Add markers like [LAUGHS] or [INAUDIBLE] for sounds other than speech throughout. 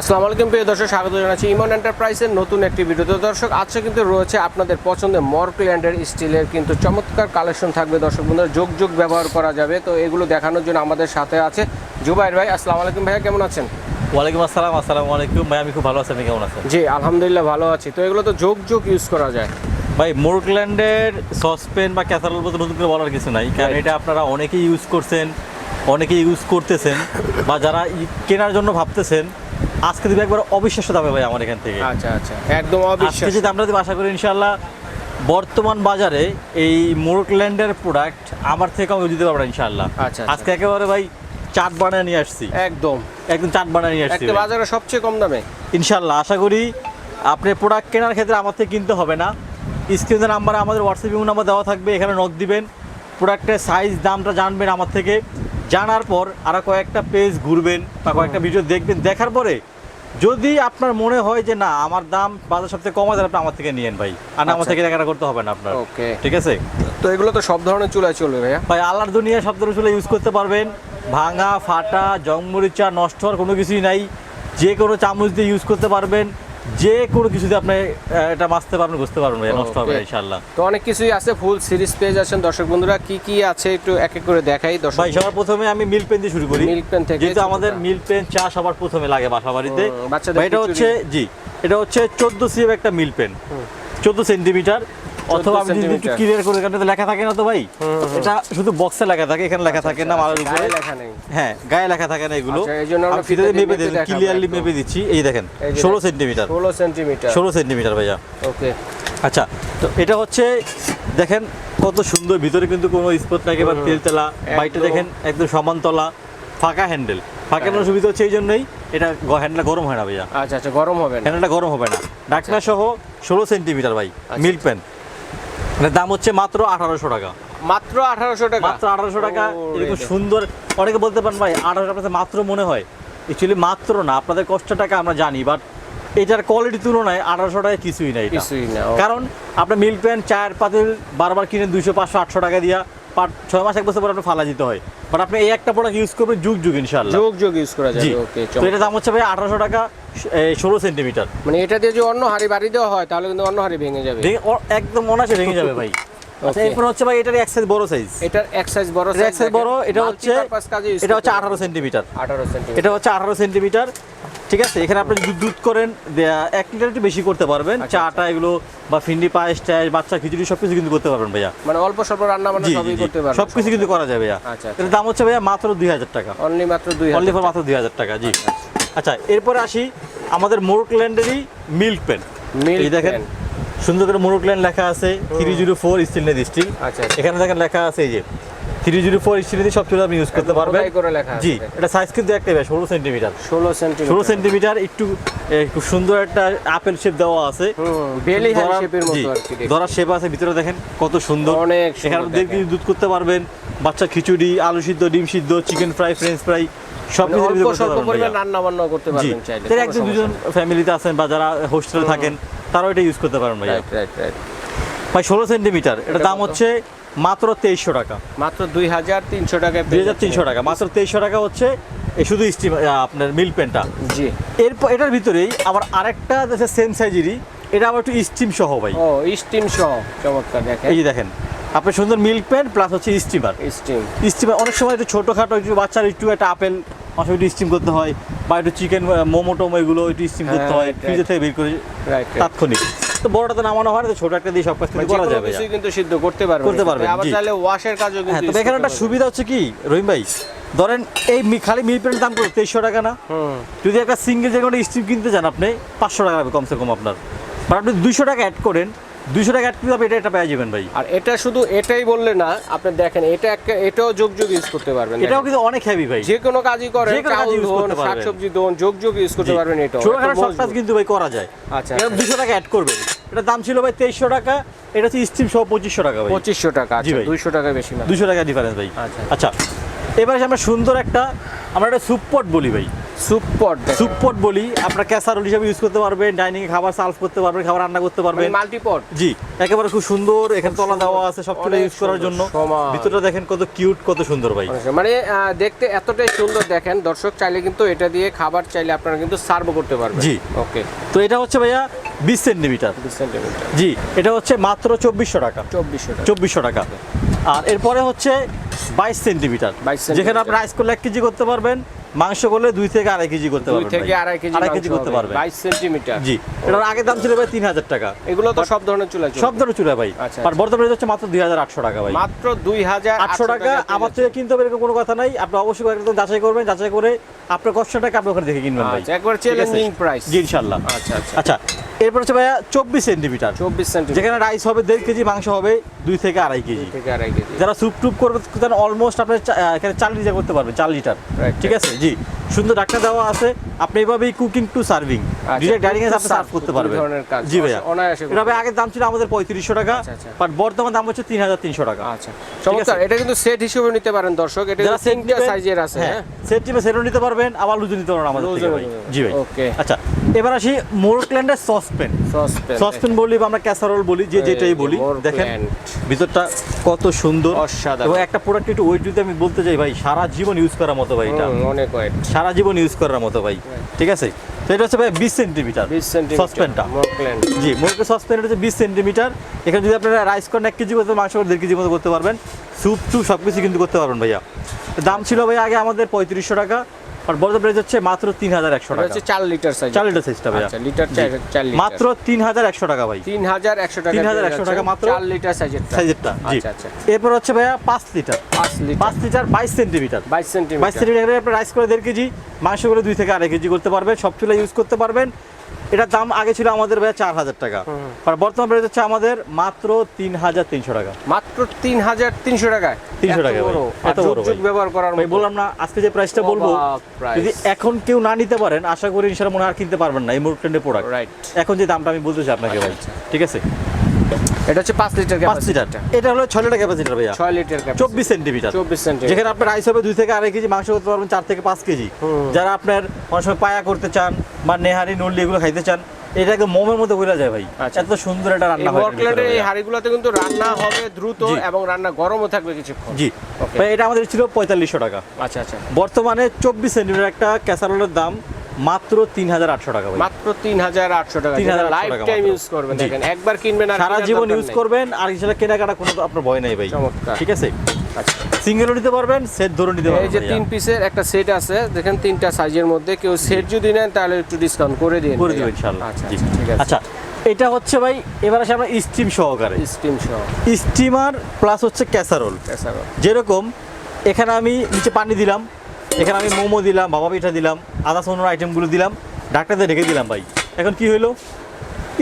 আসসালামু আলাইকুম প্রিয় দর্শক স্বাগত জানাচ্ছি ইমন এন্টারপ্রাইজের নতুন একটি ভিডিও তো দর্শক আজকে কিন্তু রয়েছে আপনাদের পছন্দের মর্কল্যান্ডের স্টিলের কিন্তু চমৎকার কালেকশন থাকবে। দর্শক বন্ধুরা যোগ যোগ ব্যবহার করা যাবে। তো এগুলো দেখানোর জন্য আমাদের সাথে আছে জুবাইর ভাই। আসসালামু আলাইকুম ভাইয়া কেমন আছেন? ওয়ালাইকুম আসসালাম আসসালামু আলাইকুম। ভাই আমি খুব ভালো আছি আপনি কেমন আছেন? জি আলহামদুলিল্লাহ ভালো আছি। তো এগুলো তো যোগ যোগ ইউজ করা যায়। ভাই মোরকল্যান্ডের সসপেন বা ক্যাসারোল বলতে নতুন করে বলার কিছু নাই। কারণ এটা আপনারা অনেকেই ইউজ করছেন অনেকেই ইউজ করতেছেন বা যারা কেনার জন্য ভাবতেছেন আজকে দিবে একবার অবিশ্বাস্য দামে ভাই আমার এখান থেকে। আচ্ছা আচ্ছা একদম আজকে অবিশ্বাস যদি আমরা যদি আশা করি ইনশাল্লাহ বর্তমান বাজারে এই মোরকল্যান্ডের প্রোডাক্ট আমার থেকে আমি দিতে পারব না ইনশাল্লাহ আচ্ছা, আচ্ছা। আজকে একেবারে ভাই চাট বানায় নিয়ে আসছি। একদম। একদম চাট বানায় নিয়ে আসছি। বাজারে সবচেয়ে কম দামে। ইনশাল্লাহ আশা করি আপনি প্রোডাক্ট কেনার ক্ষেত্রে আমার থেকে কিনতে হবে না। স্ক্রিনের নাম্বার আমাদের হোয়াটসঅ্যাপ ইউ নাম্বার দেওয়া থাকবে এখানে নক দিবেন। প্রোডাক্টের সাইজ দামটা জানবেন আমার থেকে। জানার পর আরও কয়েকটা পেজ ঘুরবেন বা কয়েকটা ভিডিও দেখবেন। দেখার পরে যদি আপনার মনে হয় যে না আমার দাম বাজার সবথেকে কম যায় তাহলে আপনি আমার থেকে নিয়েন ভাই। আর না আমার আচ্ছা। থেকে দেখাটা করতে হবে না আপনার। ওকে। ঠিক আছে? তো এগুলো তো সব ধরনের চুলায় চলবে ভাইয়া? ভাই আল্লাহর দুনিয়া সব ধরনের চুলা ইউজ করতে পারবেন। ভাঙা ফাটা জংমরিচা নষ্ট হওয়ার কোনো কিছুই নাই। যে কোনো চামচ দিয়ে ইউজ করতে পারবেন। যে কোনো কিছু দিয়ে আপনি এটা বাঁচতে পারবেন বুঝতে পারবেন নষ্ট হবে ইনশাআল্লাহ। তো অনেক কিছুই আছে ফুল সিরিজ পেজ আছেন দর্শক বন্ধুরা কি কি আছে একটু এক এক করে দেখাই। দর্শক ভাই সবার প্রথমে আমি মিল পেন দিয়ে শুরু করি। মিল পেন থেকে যেহেতু আমাদের মিল পেন চা সবার প্রথমে লাগে বাসা বাড়িতে এটা হচ্ছে জি এটা হচ্ছে চোদ্দ সিএম একটা মিল পেন। চোদ্দ সেন্টিমিটার। অথবা আমি যদি একটু ক্লিয়ার করে লেখা থাকে না তো ভাই? এটা শুধু বক্সে লেখা থাকে এখানে লেখা থাকে না মালের উপরে। লেখা নেই। হ্যাঁ গায়ে লেখা থাকে না এগুলো। আচ্ছা, আমি মেপে ক্লিয়ারলি মেপে দিচ্ছি। এই দেখেন এই যে ষোলো দেখেন। সেন্টিমিটার ষোলো সেন্টিমিটার ষোলো সেন্টিমিটার ভাইয়া। ওকে। আচ্ছা তো এটা হচ্ছে দেখেন কত সুন্দর ভিতরে কিন্তু কোনো স্পট নাই এবার তেল তেলা বাইটে একদম। দেখেন একদম সমানতলা ফাঁকা হ্যান্ডেল ফাঁকা হ্যান্ডেল সুবিধা হচ্ছে এই জন্যই এটা হ্যান্ডেলটা গরম হয় না ভাইয়া। আচ্ছা আচ্ছা গরম হবে না। হ্যান্ডেলটা গরম হবে না। ডাকনা সহ ষোলো সেন্টিমিটার ভাই আচ্ছা। মিল্ক এটার দাম হচ্ছে মাত্র আঠারোশো টাকা। মাত্র আঠারোশো টাকা? মাত্র আঠারোশো টাকা। এরকম সুন্দর অনেকে বলতে পারেন ভাই আঠারোশো টাকা মাত্র মনে হয়। অ্যাকচুয়ালি মাত্র না আপনাদের কষ্ট টাকা আমরা জানি বাট এটার কোয়ালিটি তুলনায় আঠারোশো টাকা কিছুই নাই কিছুই না কারণ আপনার মিল্ক প্যান চায়ের পাতিল বারবার কিনে দুইশো পাঁচশো আটশো টাকা দিয়া ছয় মাস এক বছর পর আপনি ফালা দিতে হয়। বাট আপনি এই একটা প্রোডাক্ট ইউজ করবেন যুগ যুগ ইনশাল্লাহ যোগ যোগ ইউজ করা যাবে ওকে তো এটার দাম হচ্ছে ভাই আঠারোশো টাকা ষোলো সেন্টিমিটার। মানে এটা দিয়ে যদি অন্য হাড়ি বাড়ি দেওয়া হয় তাহলে কিন্তু অন্য হাড়ি ভেঙে যাবে। একদম অনাসে ভেঙে যাবে ভাই। [LAUGHS] আচ্ছা এরপর হচ্ছে ভাই এটার এক সাইজ বড় সাইজ এটার এক সাইজ বড় এটা এক size বড়, এটা হচ্ছে- এটা হচ্ছে করতে আঠারো সেন্টিমিটার। পারবে। 18 সেন্টিমিটার। এটা হচ্ছে আঠারো সেন্টিমিটার। ঠিক আছে? এখানে আপনি যদি দুধ করেন এক লিটার একটু বেশি করতে পারবেন। আচ্ছা, চাটা এগুলো বা ফিন্ডি পায়েস টায়েস বাচ্চা খিচুড়ি সব কিছু কিন্তু করতে পারবেন ভাইয়া। মানে অল্প স্বল্প রান্না বান্না সবই করতে পারবে সব কিছু কিন্তু করা যাবে ভাইয়া। আচ্ছা, আচ্ছা। দাম হচ্ছে ভাইয়া মাত্র দুই হাজার টাকা। অনলি মাত্র দুই অনলি ফর মাত্র দুই হাজার টাকা জি। আচ্ছা এরপরে আসি আমাদের মোরকল্যান্ডেরই মিল্ক পেন। এই দেখেন সুন্দর করে মোরকল্যান্ড লেখা আছে থ্রি জিরো ফোর স্টিল আচ্ছা, আচ্ছা। এখানে দেখেন লেখা আছে এই যে থ্রি জিরো ফোর স্টিল সব চুলে আপনি ইউজ করতে পারবেন। খোদাই করে লেখা আছে। জি এটা সাইজ কিন্তু একটাই ভাই ষোলো সেন্টিমিটার ষোলো সেন্টিমিটার ষোলো সেন্টিমিটার একটু খুব সুন্দর একটা আপেল শেপ দেওয়া আছে। বেলি শেপের মতো আর কি দেখতে। ধরার শেপ আছে ভিতরে দেখেন কত সুন্দর। অনেক এখানে দুধ করতে পারবেন বাচ্চা খিচুড়ি আলু সিদ্ধ ডিম সিদ্ধ চিকেন ফ্রাই ফ্রেঞ্চ ফ্রাই সব মানে। রান্না বান্না করতে পারবেন চাইলে একজন দুজন ফ্যামিলিতে আছেন বা যারা হোস্টেলে থাকেন তারাও এটা ইউজ করতে পারেন ভাইয়া। রাইট রাইট রাইট ভাই ষোলো সেন্টিমিটার। এটা এটা দাম হচ্ছে মাত্র তেইশশো টাকা। মাত্র দুই হাজার তিনশো টাকা দুই হাজার তিনশো টাকা মাত্র তেইশশো টাকা হচ্ছে এই শুধু স্টিম আপনার মিল পেনটা জি। এরপর এটার ভিতরেই আবার আরেকটা আছে সেম সাইজেরই এটা আবার একটু স্টিম সহ ভাই। ও স্টিম সহ চমৎকার দেখেন। এই যে দেখেন আপনার সুন্দর মিল্ক পেন প্লাস হচ্ছে স্টিমার স্টিম স্টিমার অনেক সময় একটু ছোটোখাটো একটু বাচ্চার একটু একটা আপেল মাসে একটু স্টিম করতে হয় বা একটু চিকেন মোমো টোমো এগুলো একটু স্টিম করতে হ্যাঁ, হয় right, ফ্রিজে থেকে বের করে তাৎক্ষণিক। তো বড়টা তো নামানো হয় না ছোট একটা দিয়ে সব কাজ কিন্তু করা যাবে কিন্তু সিদ্ধ করতে পারবে। করতে পারবে আবার। চাইলে ওয়াশের কাজও হ্যাঁ কিন্তু তবে এখানে একটা সুবিধা হচ্ছে কি রহিম ভাই? ধরেন এই মি- খালি মিল প্যান্ট দাম কত? তেইশশো টাকা না? যদি একটা সিঙ্গেল যে কোনো স্টিম কিনতে চান আপনি পাঁচশো টাকা লাগবে কমসে কম আপনার। বাট আপনি দুইশো টাকা অ্যাড করেন দুইশো টাকা অ্যাড করে আপনি এটা এটা পেয়ে যাবেন ভাই? আর এটা শুধু এটাই বললে না আপনি দেখেন এটা একটা এটাও যোগ যোগ ইউজ করতে পারবেন। এটাও কিন্তু অনেক হেভি ভাই। যে কোনো কাজই করেন use ধোন করতে পারবেন। শাকসবজি ধোন যোগ যোগ ইউজ করতে পারবেন এটাও। ছোটখাটো সব কাজ কিন্তু ভাই করা যায়। আচ্ছা। এটা দুশো টাকা অ্যাড করবেন। এটা দাম ছিল ভাই তেইশশো টাকা এটা হচ্ছে স্টিম সহ পঁচিশশো টাকা ভাই। পঁচিশশো টাকা জি আচ্ছা ভাই। দুইশো টাকা বেশি না। দুশো টাকা ডিফারেন্স ভাই। আচ্ছা। আচ্ছা এবারে আমরা সুন্দর একটা আমরা একটা সুপপট বলি ভাই। সুপট সুপট বলি আপনার ক্যাসারোল হিসাবে ইউজ করতে পারবেন ডাইনিং এ খাবার সার্ভ করতে পারবেন খাবার রান্না করতে পারবেন। মাল্টিপট জি একেবারে খুব সুন্দর এখানে তলা দেওয়া আছে সব কিছু ইউজ করার জন্য। ভিতরটা দেখেন কত কিউট কত সুন্দর ভাই। মানে দেখতে এতটাই সুন্দর দেখেন দর্শক চাইলে কিন্তু এটা দিয়ে খাবার চাইলে আপনারা কিন্তু সার্ভ করতে পারবেন। জি। ওকে। তো এটা হচ্ছে ভাইয়া বিশ সেন্টিমিটার। বিশ সেন্টিমিটার। জি এটা হচ্ছে মাত্র চব্বিশশো টাকা। চব্বিশশো চব্বিশশো টাকা। আর এরপরে হচ্ছে বাইশ সেন্টিমিটার। 22 সেন্টিমিটার। যেখানে আপনি রাইস করলে এক কেজি করতে পারবেন মাংস করলে দুই থেকে আড়াই কেজি করতে দুই পারবেন থেকে আড়াই কেজি আড়াই কেজি করতে পারবেন। বাইশ সেন্টিমিটার। জি এটার আগের দাম ছিল ভাই তিন হাজার টাকা। এগুলো তো সব ধরনের চুলা সব ধরনের চুলা ভাই। আচ্ছা, আর বর্তমানে হচ্ছে মাত্র দুই হাজার আটশো টাকা ভাই। মাত্র দুই হাজার আটশো টাকা আমার থেকে কিনতে হবে এরকম কোনো কথা নাই। আপনি অবশ্যই একদম যাচাই করবেন যাচাই করে আপনার কষ্টটাকে আপনি ওখানে দেখে কিনবেন ভাই। আচ্ছা একবার? চ্যালেঞ্জিং প্রাইস জি ইনশাআল্লাহ। আচ্ছা আচ্ছা। আচ্ছা এরপর হচ্ছে ভাইয়া চব্বিশ সেন্টিমিটার। চব্বিশ সেন্টিমিটার। যেখানে রাইস হবে দেড় কেজি মাংস হবে দুই থেকে আড়াই কেজি। থেকে আড়াই কেজি। যারা স্যুপ টুপ করবে তারা অলমোস্ট আপনি এখানে চার লিটার করতে পারবে চার লিটার রাইট ঠিক আছে? জি। সুন্দর ডাক্তার দেওয়া আছে। আপনি এইভাবেই কুকিং টু সার্ভিং আচ্ছা, ডিরেক্ট ডাইনিং এ আপনি সার্ভ করতে পারবেন। জি ভাইয়া। অনায়াসে করতে এটা ভাই আগের দাম ছিল আমাদের পঁয়ত্রিশশো টাকা আচ্ছা, আচ্ছা। বাট বর্তমান দাম হচ্ছে তিন হাজার তিনশো টাকা। আচ্ছা। চমৎকার। এটা কিন্তু সেট হিসেবে নিতে পারেন দর্শক। এটা তিনটা সাইজের আছে হ্যাঁ সেট টিপে সেটও নিতে পারবেন আবার লুজও নিতে পারবেন আমাদের থেকে ভাই। জি ভাই। Okay. আচ্ছা এবার আসি মোরক্ল্যান্ডের সসপেন সসপেন সসপেন বলি বা আমরা ক্যাসারোল বলি যে যেটাই বলি দেখেন ভিতরটা কত সুন্দর। অসাধারণ। এবং একটা প্রোডাক্ট একটু ওয়েট যদি আমি বলতে চাই ভাই সারা জীবন ইউজ করার মতো ভাই এটা। অনেক ওয়েট সারা জীবন ইউজ করার মতো ভাই। ঠিক আছে? তো এটা হচ্ছে ভাই বিশ সেন্টিমিটার বিশ সেন্টিমিটার মোরক্ল্যান্ড জি মোরকে সসপেন এটা হচ্ছে বিশ সেন্টিমিটার এখানে যদি আপনারা রাইস করেন এক কেজি করতে মাংস করে দেড় কেজি মতো করতে পারবেন। স্যুপ টুপ সব কিছু কিন্তু করতে পারবেন ভাইয়া। দাম ছিল ভাই আগে আমাদের পঁয়ত্রিশশো টাকা। আর বড় হচ্ছে মাত্র তিন হাজার একশো এটা টাকা। হচ্ছে চার লিটার সাইজ 4 লিটার সাইজটা ভাই আচ্ছা লিটার জি। চার চার লিটার মাত্র তিন হাজার একশো টাকা ভাই। তিন হাজার একশো টাকা 3100 টাকা মাত্র। 4 লিটার সাইজের সাইজেরটা আচ্ছা আচ্ছা। এরপর হচ্ছে ভাইয়া পাঁচ লিটার পাঁচ লিটার পাঁচ লিটার বাইশ সেন্টিমিটার বাইশ বাইশ সেন্টিমিটার সেন্টিমিটার আপনি রাইস করে দেড় কেজি মাংস করে দুই থেকে আড়াই কেজি করতে পারবেন সব চুলা ইউজ করতে পারবেন। এটার দাম আগে ছিল আমাদের ভাইয়া চার হাজার টাকা। আর বর্তমান প্রাইস হচ্ছে আমাদের মাত্র তিন হাজার তিনশো টাকা। মাত্র তিন হাজার তিনশো টাকায়? 300 এত টাকা বড়, এত বড় ভাই। ব্যবহার করার ভাই বললাম না আজকে যে প্রাইসটা বলব যদি এখন কেউ না নিতে পারেন আশা করি ইনশাল্লাহ মনে হয় আর কিনতে পারবেন না এই মোট্রেন্ডের প্রোডাক্ট রাইট এখন যে দামটা আমি বলতেছি আপনাকে ভাই আচ্ছা, ঠিক আছে? এটা হচ্ছে পাঁচ লিটার পাঁচ লিটার। এটা হলো ছয় লিটার ক্যাপাসিটার ভাইয়া। ছয় লিটার চব্বিশ সেন্টিমিটার চব্বিশ সেন্টিমিটার যেখানে আপনার রাইস হবে দুই থেকে আড়াই কেজি মাংস করতে পারবেন চার থেকে পাঁচ কেজি। যারা আপনার অনেক সময় পায়া করতে চান বা নেহারি নল্লি এগুলো খাইতে চান এটা একদম মোমের মধ্যে ঘুরে যায় ভাই। আচ্ছা। এত সুন্দর একটা রান্না হয় এটার এই হাড়িগুলোতে কিন্তু রান্না হবে দ্রুত এবং রান্না গরমও থাকবে কিছুক্ষণ। জি। ভাই এটা আমাদের ছিল পঁয়তাল্লিশশো টাকা। আচ্ছা আচ্ছা। বর্তমানে চব্বিশ সেন্টিমিটার একটা ক্যাসারোলের দাম মাত্র তিন হাজার আটশো টাকা মাত্র তিন হাজার আটশো টাকা। 3,800 লাইফ টাকা টাইম ইউজ করবেন। দেখেন একবার কিনবেন আর সারা জীবন ইউজ করবেন আর হিসেবে কেনাকাটা কোনো আপনার ভয় নেই ভাই। চমৎকার। ঠিক আছে? আচ্ছা। সিঙ্গেলও নিতে পারবেন সেট ধরে নিতে এই যে তিন পিসের একটা সেট আছে দেখেন তিনটা সাইজের মধ্যে কেউ সেট যদি নেন তাহলে একটু ডিসকাউন্ট করে দিন করে দেবো ইনশাল্লাহ আচ্ছা আচ্ছা, ঠিক আছে। আচ্ছা এটা হচ্ছে ভাই এবার আসে আমরা স্টিম সহকারে। স্টিম সহ। স্টিমার প্লাস হচ্ছে ক্যাসারোল এছাড়াও যেরকম এখানে আমি নিচে পানি দিলাম এখানে আমি মোমো দিলাম বাবা পিঠা দিলাম আদা সোনার আইটেমগুলো দিলাম ডাক্তারদের ঢেকে দিলাম ভাই। এখন কি হলো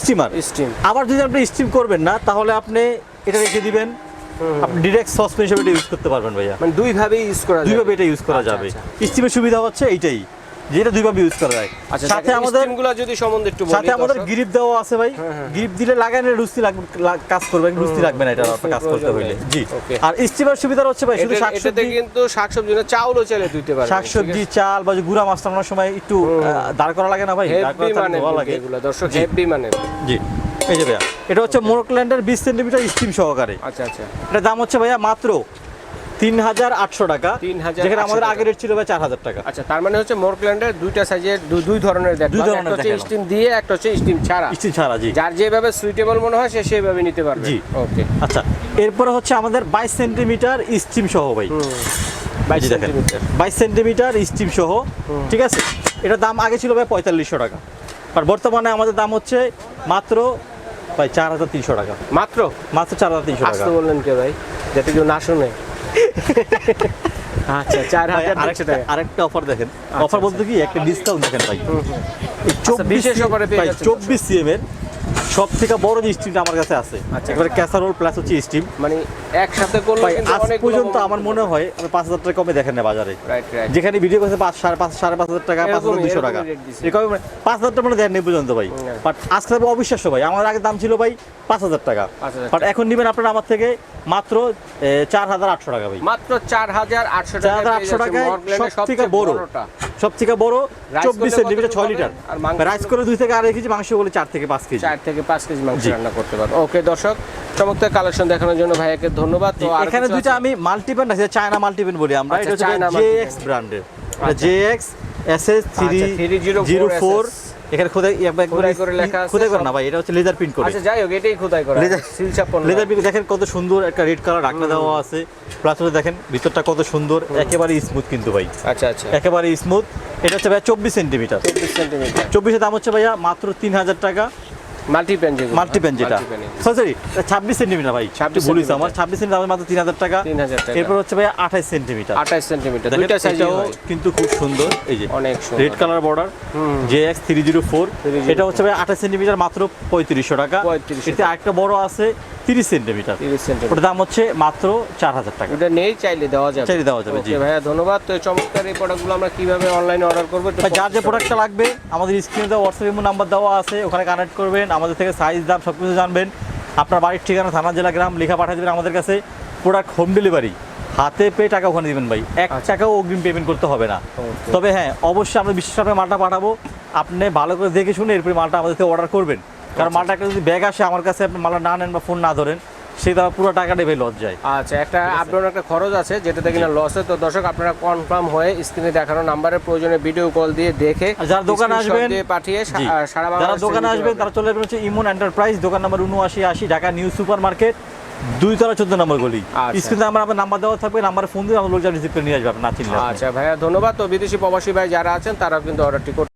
স্টিমার স্টিম আবার যদি আপনি স্টিম করবেন না তাহলে আপনি এটা রেখে দিবেন। আপনি ডিরেক্ট সসপেন হিসেবে এটা ইউজ করতে পারবেন ভাইয়া। মানে দুই ভাবে ইউজ করা দুইভাবে এটা ইউজ করা আচ্ছা, যাবে। আচ্ছা। স্টিমের সুবিধা হচ্ছে এইটাই। যেটা দুইভাবে ইউজ করা যায়। আচ্ছা সাথে আমাদের স্টিমগুলো যদি সম্বন্ধে একটু সাথে আমাদের গ্রিপ দেওয়া আছে ভাই। হ্যাঁ, হ্যাঁ। গ্রিপ দিলে রুস্তি লাগবে কাজ করবে রুস্তি লাগবে না এটা কাজ করতে হইলে। জি। আর স্টিমার সুবিধা হচ্ছে ভাই শুধু শাকসবজি কিন্তু শাকসবজি না চাউলও চাইলে ধুইতে পারবেন শাকসবজি চাল বা গুঁড়া মাছ টানানোর সময় একটু দাঁড় করা লাগে না ভাই দাঁড় করা মানে লাগে। এগুলো দর্শক হেভি মানে জি। এই যে ভাইয়া এটা হচ্ছে মোরকল্যান্ডের বিশ সেন্টিমিটার স্টিম সহকারে। আচ্ছা আচ্ছা। এটার দাম হচ্ছে ভাইয়া মাত্র তিন হাজার আটশো টাকা। 3,800 যেখানে আমাদের আগের রেট ছিল ভাই চার হাজার টাকা। আচ্ছা তার মানে হচ্ছে মোরক্ল্যান্ডের দুইটা সাইজের দুই ধরনের দেখবেন দুই ধরনের হচ্ছে স্টিম দিয়ে একটা হচ্ছে স্টিম ছাড়া। স্টিম ছাড়া জি। যার যেভাবে সুইটেবল মনে হয় সে সেভাবে নিতে পারবে। জি। ওকে আচ্ছা এরপরে হচ্ছে আমাদের বাইশ সেন্টিমিটার স্টিম সহ ভাই। বাইশ সেন্টিমিটার। বাইশ সেন্টিমিটার স্টিম সহ ঠিক আছে? এটার দাম আগে ছিল ভাই পঁয়তাল্লিশশো টাকা। আর বর্তমানে আমাদের দাম হচ্ছে মাত্র ভাই চার হাজার তিনশো টাকা। মাত্র? মাত্র চার হাজার তিনশো টাকা। বললেন কে ভাই? যাতে কেউ না শুনে। আচ্ছা চার হাজার তিনশো আরেকটা টাকা। আরেকটা অফার দেখেন। অফার বলতে কি একটা ডিসকাউন্ট দেখেন ভাই। আচ্ছা, বিশেষ যাচ্ছেন। চব্বিশ সিএম এর সব থেকে বড় যে স্টিমটা আমার কাছে আছে আচ্ছা। এবারে ক্যাসারোল প্লাস হচ্ছে স্টিম মানে একসাথে করলে আজ পর্যন্ত আমার মনে হয় আমি পাঁচ হাজার টাকা কমে দেখেন না বাজারে। যেখানে ভিডিও করছে পাঁচ সাড়ে পাঁচ সাড়ে পাঁচ হাজার টাকা পাঁচ হাজার দুশো টাকা। এরকম মানে পাঁচ হাজার টাকা মানে দেন নেই পর্যন্ত ভাই। বাট আজকে অবিশ্বাস্য ভাই আমার আগে দাম ছিল ভাই পাঁচ হাজার টাকা। বাট এখন নেবেন আপনারা আমার থেকে মাত্র চার হাজার আটশো টাকা ভাই। মাত্র চার হাজার আটশো চার টাকা আটশো টাকায় সব থেকে বড়। সব থেকে বড় চব্বিশ সেন্টিমিটার ছয় লিটার। আর রাইস করে দুই থেকে আড়াই কেজি মাংস বলে চার থেকে পাঁচ কেজি। চার থেকে পাঁচ কেজি মাংস রান্না করতে পারব। ওকে দর্শক চমৎকার কালেকশন দেখানোর জন্য ভাইয়াকে ধন্যবাদ। তো এখানে দুইটা আমি মাল্টিপেন আছে চায়না মাল্টিপেন বলি আমরা। আচ্ছা, এটা হচ্ছে জেএক্স ব্র্যান্ডের JX S S three zero four 304 এখানে খোদাই খোদাই করে লেখা আছে খোদাই করে না ভাই এটা হচ্ছে লেজার প্রিন্ট করে। আচ্ছা যাই হোক এটাই খোদাই করা। সিল ছাপ্পান্ন লেজার প্রিন্ট দেখেন কত সুন্দর একটা রেড কালার রাখা দেওয়া আছে। প্লাস হচ্ছে দেখেন ভিতরটা কত সুন্দর একেবারে স্মুথ কিন্তু ভাই। আচ্ছা আচ্ছা। একেবারে স্মুথ এটা হচ্ছে ভাই চব্বিশ সেন্টিমিটার চব্বিশ সেন্টিমিটার চব্বিশের দাম হচ্ছে ভাইয়া মাত্র তিন হাজার টাকা। মাল্টি পেন মাল্টিপ্যান যেটা। সরি ছাব্বিশ সেন্টিমিটার ভাই 26 ছাব্বিশ আমার সেন্টিমিটার। ছাব্বিশ সেন্টিমিটার মাত্র তিন হাজার টাকা। 3000 টাকা। এরপর হচ্ছে ভাই আঠাইশ সেন্টিমিটার। আঠাশ সেন্টিমিটার দুইটা সাইজও কিন্তু খুব সুন্দর। এই যে অনেক সুন্দর। রেড কালার বর্ডার হুম। J X three zero four এটা হচ্ছে ভাই আঠাশ সেন্টিমিটার মাত্র পঁয়ত্রিশশো টাকা। 3500 এতে আরেকটা বড় আছে তিরিশ সেন্টিমিটার। তিরিশ সেন্টিমিটার। ওটার দাম হচ্ছে মাত্র চার হাজার টাকা। এটা নেই চাইলে দেওয়া যাবে। চাইলে দেওয়া যাবে, জি। ভাইয়া ধন্যবাদ। তো চমৎকার এই প্রোডাক্টগুলো আমরা কীভাবে অনলাইনে অর্ডার করব যার যে প্রোডাক্টটা লাগবে আমাদের স্ক্রিনে দেওয়া হোয়াটসঅ্যাপ নাম্বার দেওয়া আছে ওখানে কানেক্ট করবেন আমাদের থেকে সাইজ দাম সব কিছু জানবেন। আপনার বাড়ির ঠিকানা থানা জেলা গ্রাম লেখা পাঠিয়ে দেবেন আমাদের কাছে। প্রোডাক্ট হোম ডেলিভারি হাতে পেয়ে টাকা ওখানে দিবেন ভাই। এক আচ্ছা। টাকাও অগ্রিম পেমেন্ট করতে হবে না। তবে হ্যাঁ অবশ্যই আমরা বিশেষ করে মালটা পাঠাবো। আপনি ভালো করে দেখে শুনে এরপরে মালটা আমাদের থেকে অর্ডার করবেন। কারণ আচ্ছা। মালটা একটা যদি ব্যাগ আসে আমার কাছে মালটা না নেন বা ফোন না ধরেন তার পুরো টাকাটা ভাই লস যায় আচ্ছা একটা আপনার একটা খরচ আছে যেটাতে কিনা লস তো দর্শক আপনারা কনফার্ম হয়ে স্ক্রিনে দেখানো নাম্বারের প্রয়োজনে ভিডিও কল দিয়ে দেখে যারা দোকানে আসবেন, পাঠিয়ে সারা যারা দোকানে আসবেন তারা চলে যাবেন হচ্ছে ইমন এন্টারপ্রাইজ দোকান নাম্বার উনআশি আশি ঢাকা নিউ সুপার মার্কেট দুই তলা চোদ্দ নম্বর গলি। আচ্ছা। স্ক্রিনে আমার আপনার নাম্বার দেওয়া থাকবে নাম্বারে ফোন দিয়ে আমার লোক রিসিভ করে নিয়ে আসবে আপনি না চিনলে আচ্ছা ভাইয়া ধন্যবাদ। তো বিদেশি প্রবাসী ভাই যারা আছেন তারাও কিন্তু অর্ডারটি